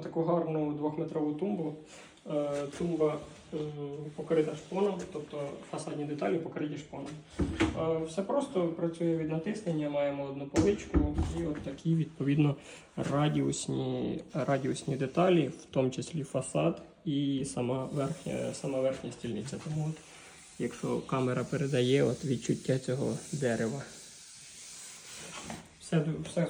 отаку гарну двохметрову тумбу. Е, Тумба е, покрита шпоном, тобто фасадні деталі покриті шпоном. Е, Все просто працює від натиснення, маємо одну поличку і от такі відповідно радіусні, радіусні деталі, в тому числі фасад і сама верхня, сама верхня стільниця. Тому от, якщо камера передає от відчуття цього дерева. Все, все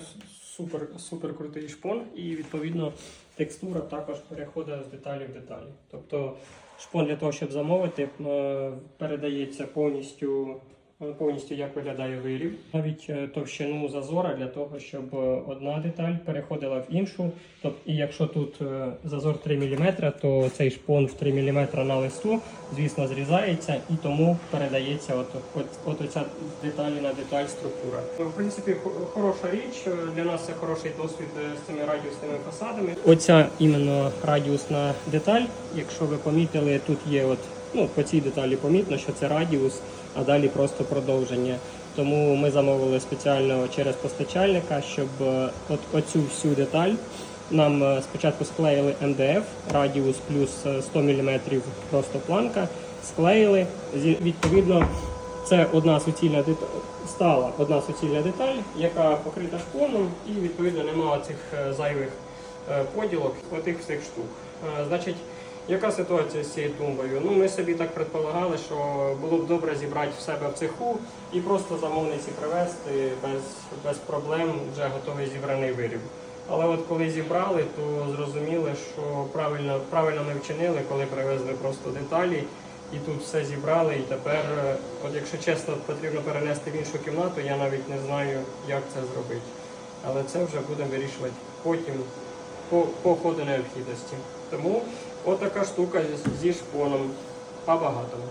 супер, супер крутий шпон, і відповідно текстура також переходить з деталі в деталі. Тобто шпон для того, щоб замовити, е, передається повністю. Е, Повністю як виглядає виріб, навіть е, товщину зазора для того, щоб е, одна деталь переходила в іншу. Тобто, і якщо тут зазор 3 мм, то цей шпон в 3 мм на листу, звісно, зрізається і тому передається от, от, от оця деталі на деталь структура. В принципі, хо- хороша річ. Для нас це хороший досвід з цими радіусними фасадами. Оця іменно радіусна деталь, якщо ви помітили, тут є от ну по цій деталі помітно, що це радіус, а далі просто продовження. Тому ми замовили спеціально через постачальника, щоб е, от оцю всю деталь нам е, спочатку склеїли МДФ, радіус плюс е, 100 мм просто планка, склеїли. Відповідно, це одна суцільна деталь, стала одна суцільна деталь, яка покрита шпоном, і відповідно немає цих е, зайвих е, поділок, отих всіх штук. Е, Значить, яка ситуація з цією тумбою? Ну, ми собі так предполагали, що було б добре зібрати в себе в цеху і просто замовниці привезти без, без проблем вже готовий зібраний виріб. Але от коли зібрали, то зрозуміли, що правильно, правильно ми вчинили, коли привезли просто деталі. І тут все зібрали, і тепер, от якщо чесно, потрібно перенести в іншу кімнату, я навіть не знаю, як це зробити. Але це вже будемо вирішувати потім по, по ходу необхідності. Тому отака штука зі, шпоном по-багатому.